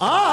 ആ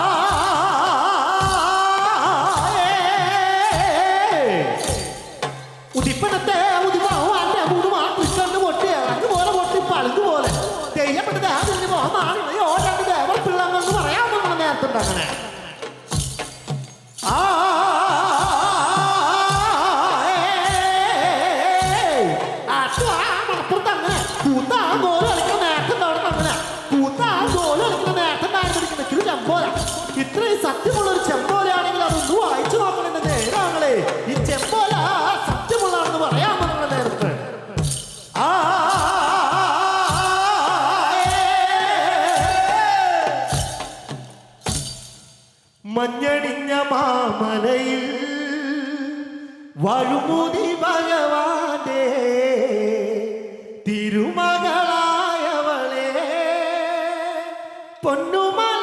മഞ്ഞണിഞ്ഞ മാമലയിൽ വഴുമുതി ഭഗവാന്റെ തിരുമകളായവളെ പൊന്നുമല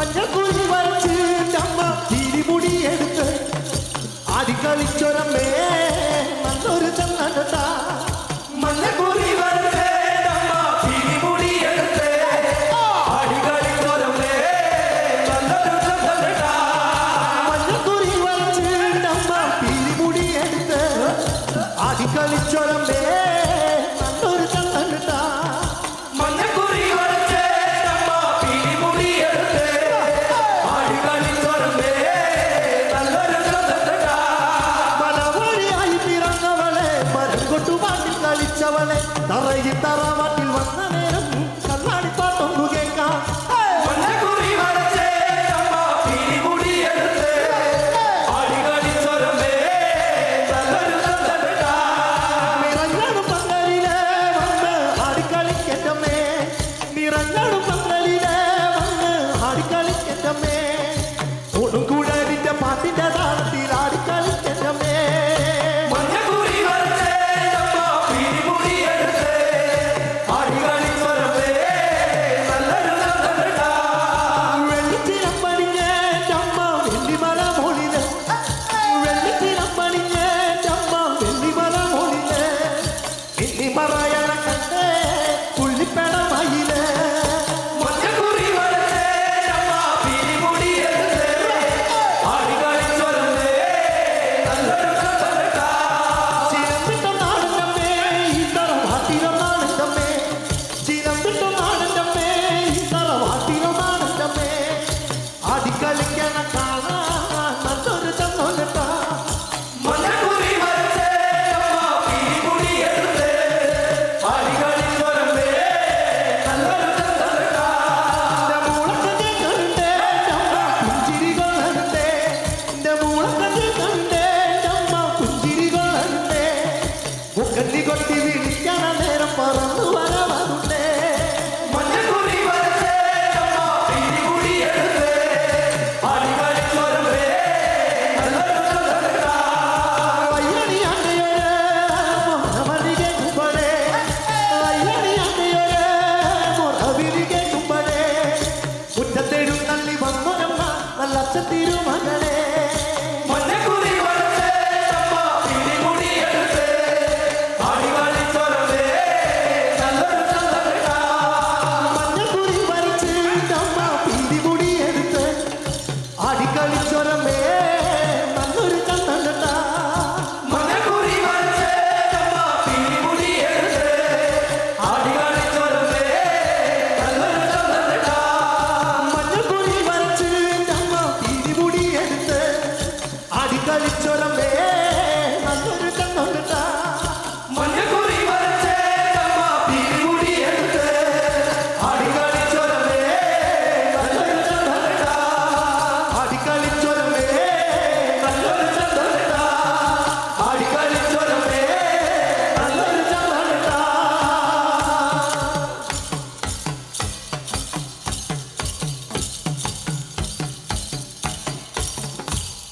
কত മരം കൊണ്ടു പാട്ടിൽ കളിച്ചവളെ തറയിൽ തറവാട്ടിൽ